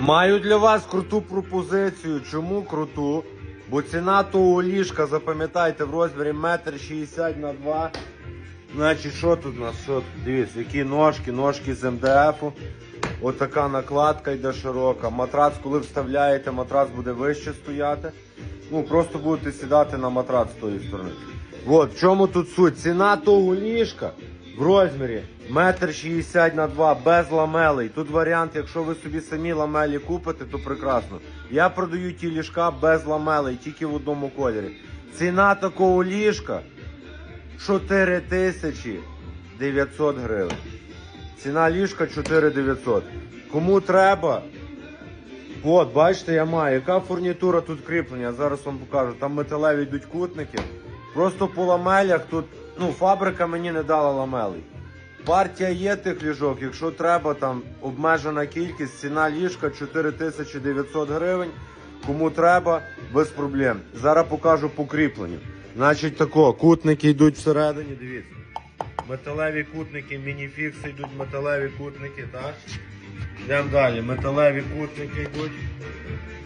Маю для вас круту пропозицію. Чому круту? Бо ціна того ліжка, запам'ятайте, в розмірі 1,60 на 2. Значить, що тут у нас? Що тут? Дивіться, які ножки, ножки з МДФу. Отака накладка йде широка. Матрац, коли вставляєте, матрац буде вище стояти. Ну, просто будете сідати на матрац з тої сторони. От, в чому тут суть? Ціна того ліжка в розмірі 1,60 на 2 без ламелей. Тут варіант, якщо ви собі самі ламелі купите, то прекрасно. Я продаю ті ліжка без ламелей, тільки в одному кольорі. Ціна такого ліжка 4900 гривень. Ціна ліжка 4900. Кому треба, От, бачите, я маю. Яка фурнітура тут кріплення? Зараз вам покажу. Там металеві йдуть кутники. Просто по ламелях тут, ну, фабрика мені не дала ламелей. Партія є тих ліжок, якщо треба, там обмежена кількість, ціна ліжка 4900 гривень. Кому треба, без проблем. Зараз покажу по кріпленню. Значить тако, кутники йдуть всередині, дивіться. Металеві кутники, мініфікси йдуть металеві кутники, так? Йдемо далі. Металеві кутники йдуть.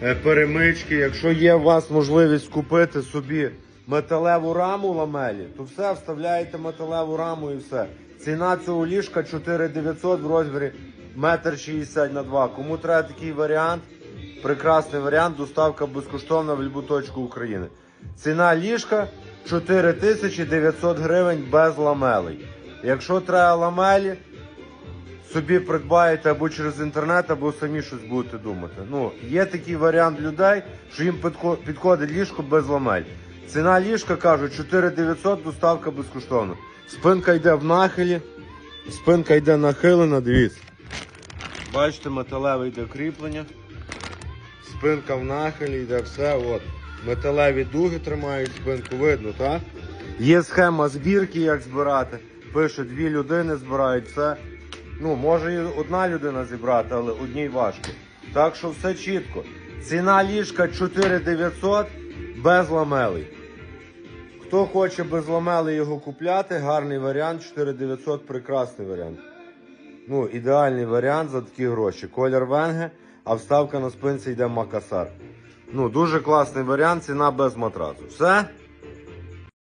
Е, Перемички. Якщо є у вас можливість купити собі металеву раму ламелі, то все, вставляєте металеву раму і все. Ціна цього ліжка 4900 в розмірі 1,60 на 2. Кому треба такий варіант, прекрасний варіант, доставка безкоштовна в будь-яку точку України. Ціна ліжка 4900 гривень без ламелей. Якщо треба ламелі, собі придбаєте або через інтернет, або самі щось будете думати. Ну, є такий варіант людей, що їм підходить ліжко без ламель. Ціна ліжка, кажуть, 4900, доставка безкоштовна. Спинка йде в нахилі, спинка йде нахилена, дивіться. Бачите, металеве йде кріплення. Спинка в нахилі йде все. От. Металеві дуги тримають спинку, видно, так? Є схема збірки, як збирати. Пише, дві людини збирають все. Ну, може і одна людина зібрати, але одній важко. Так що все чітко. Ціна ліжка 4900 без ламелей. Хто хоче без ламелей його купляти, гарний варіант, 4900 прекрасний варіант. Ну, ідеальний варіант за такі гроші. Колір венге, а вставка на спинці йде макасар. Ну, дуже класний варіант, ціна без матрацу. Все?